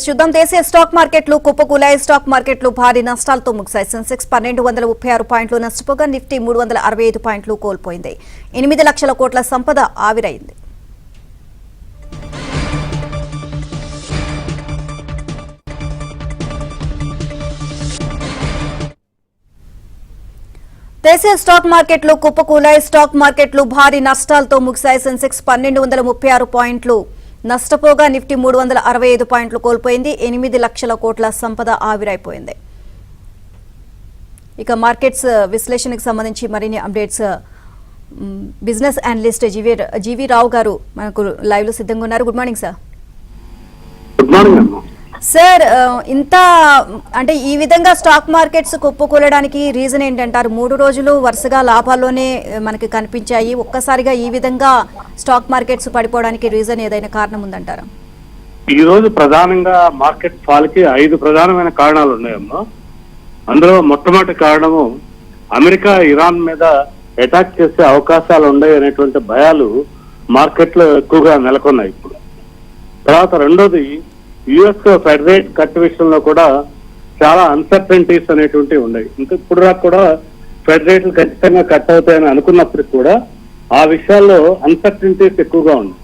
చూద్దాం. దేశీయ స్టాక్ మార్కెట్లు కుప్పకూలాయి. స్టాక్ మార్కెట్లు భారీ నష్టాలతో ముగిశాయి. సెన్సెక్స్ పన్నెండు వందల ముప్పై ఆరు పాయింట్లు నష్టపోగా నిఫ్టీ మూడు వందల అరవై ఐదు పాయింట్లు కోల్పోయింది. ఎనిమిది లక్షల కోట్ల సంపద ఆవిరైంది. దేశీయ స్టాక్ మార్కెట్లు కుప్పకూలాయి. స్టాక్ మార్కెట్లు భారీ నష్టాలతో ముగిశాయి. సెన్సెక్స్ పన్నెండు వందల ముప్పై ఆరు పాయింట్లు నష్టపోగా నిఫ్టీ మూడు వందల అరవై ఐదు పాయింట్లు కోల్పోయింది. ఎనిమిది లక్షల కోట్ల సంపద ఆవిరైపోయింది. ఇక మార్కెట్స్ విశ్లేషణకు సంబంధించి మరిన్ని updates business analyst GV GV Rao garu మనకు లైవ్లో సిద్ధంగా ఉన్నారు. Good morning sir. Good morning sir ఇంత అంటే ఈ విధంగా స్టాక్ మార్కెట్స్ కుప్పకూలడానికి రీజన్ ఏంటంటారు? మూడు రోజులు వరుసగా లాభాల్లోనే మనకి కనిపించాయి. ఒక్కసారిగా ఈ విధంగా స్టాక్ మార్కెట్స్ పడిపోవడానికి రీజన్ ఏదైనా కారణం ఉందంటారా? ఈ రోజు ప్రధానంగా మార్కెట్ ఫాల్కి ఐదు ప్రధానమైన కారణాలు ఉన్నాయమ్మా. అందులో మొట్టమొదటి కారణము అమెరికా ఇరాన్ మీద అటాక్ చేసే అవకాశాలు ఉన్నాయి అనేటువంటి భయాలు మార్కెట్లో ఎక్కువగా నెలకొన్నాయి ఇప్పుడు. తర్వాత రెండోది యుఎస్ ఫెడరేట్ కట్ విషయంలో కూడా చాలా అన్సర్టనిటీస్ అనేటువంటి ఉన్నాయి. ఇంకా ఇప్పుడు దాకా కూడా ఫెడరేట్లు ఖచ్చితంగా కట్ అవుతాయని అనుకున్నప్పటికి కూడా ఆ విషయాల్లో అన్సర్టనిటీస్ ఎక్కువగా ఉన్నాయి.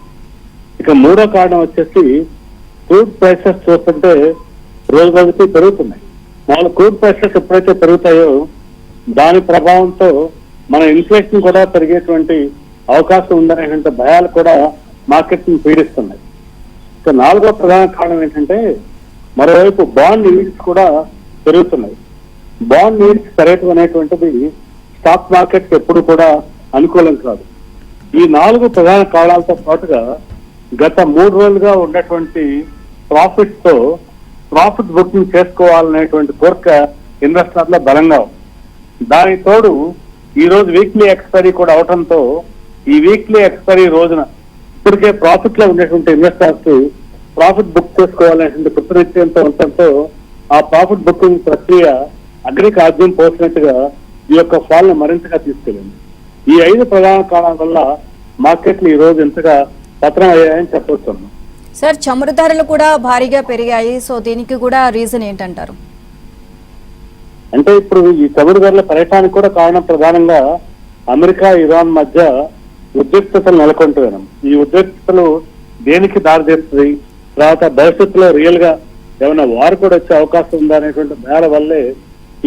ఇక మూడో కారణం వచ్చేసి క్రూడ్ ప్రైసెస్ చూస్తుంటే రోజు రోజుకి పెరుగుతున్నాయి. నాలుగు క్రూడ్ ప్రైసెస్ ఎప్పుడైతే పెరుగుతాయో దాని ప్రభావంతో మన ఇన్ఫ్లేషన్ కూడా పెరిగేటువంటి అవకాశం ఉందనేటువంటి భయాలు కూడా మార్కెట్ని పీడిస్తున్నాయి. సో నాలుగో ప్రధాన కారణం ఏంటంటే మరోవైపు బాండ్ ఈల్డ్స్ కూడా పెరుగుతున్నాయి. బాండ్ ఈల్డ్స్ పెరగటం అనేటువంటిది స్టాక్ మార్కెట్ ఎప్పుడు కూడా అనుకూలం కాదు. ఈ నాలుగు ప్రధాన కారణాలతో పాటుగా గత మూడు రోజులుగా ఉన్నటువంటి ప్రాఫిట్తో ప్రాఫిట్ బుకింగ్ చేసుకోవాలనేటువంటి కోరిక ఇన్వెస్టర్ల బలంగా ఉంది. దానికి తోడు ఈ రోజు వీక్లీ ఎక్స్పైరీ కూడా అవటంతో ఈ వీక్లీ ఎక్స్పైరీ రోజున ఇప్పటికే ప్రాఫిట్లో ఉండేటువంటి ఇన్వెస్టర్స్ ప్రాఫిట్ బుక్ చేసుకోవాలనేటువంటి కృతనిశ్చయంతో ఉండటంతో ఆ ప్రాఫిట్ బుకింగ్ ప్రక్రియ అగ్రికి ఆద్యం పోసినట్టుగా ఈ యొక్క ఫాల్ను మరింతగా తీసుకెళ్ళింది. ఈ ఐదు ప్రధాన కారణాల వల్ల మార్కెట్లు ఈ రోజు ఎంతగా పతనం అయ్యాయని చెప్పొచ్చు. సార్ చమురు ధరలు కూడా భారీగా పెరిగాయి. సో దీనికి కూడా రీజన్ ఏంటంటారు? అంటే ఇప్పుడు ఈ చమురు ధరల పెరగటానికి కూడా కారణం ప్రధానంగా అమెరికా ఇరాన్ మధ్య ఉద్రిక్తతలు నెలకొంటున్నాం ఈ ఉద్రిక్తతలు దేనికి దారితీస్తుంది తర్వాత భవిష్యత్తులో రియల్గా ఏమైనా వారు కూడా వచ్చే అవకాశం ఉందా అనేటువంటి భయాల వల్లే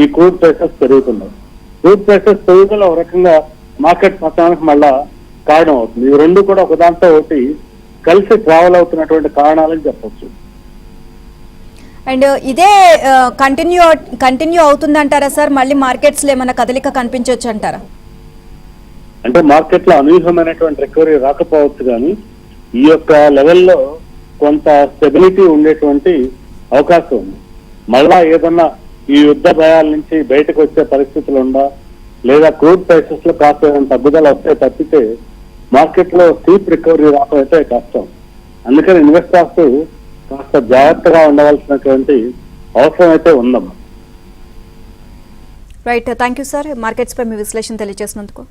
ఈ క్రూడ్ ప్రైసెస్ పెరుగుతున్నాయి. క్రూడ్ ప్రైసెస్ పెరుగుదల ఒక రకంగా మార్కెట్ పతనానికి మళ్ళా కారణం అవుతుంది. ఇవి రెండు కూడా ఒకదాంతో ఒకటి కలిసి ట్రావెల్ అవుతున్నటువంటి కారణాలని చెప్పొచ్చు. అండ్ ఇదే కంటిన్యూ కంటిన్యూ అవుతుందంటారా సార్? మళ్ళీ మార్కెట్స్లో ఏమైనా కదలిక కనిపించవచ్చు అంటారా? అంటే మార్కెట్లో అనూహ్యమైనటువంటి రికవరీ రాకపోవచ్చు కానీ ఈ యొక్క లెవెల్లో కొంత స్టెబిలిటీ ఉండేటువంటి అవకాశం ఉంది. మళ్ళా ఏదన్నా ఈ యుద్ధ భయాల నుంచి బయటకు వచ్చే పరిస్థితులు ఉందా? లేదా క్రూడ్ ప్రైసెస్లో కాస్త ఏదైనా తగ్గుదల వస్తే తప్పితే మార్కెట్లో స్టీప్ రికవరీ రావడం అయితే కష్టం. అందుకని ఇన్వెస్టర్స్ కాస్త జాగ్రత్తగా ఉండవలసినటువంటి అవసరం అయితే ఉందమ్మా. Right thank you sir markets పై మీ విశ్లేషణ తెలియజేసినందుకు.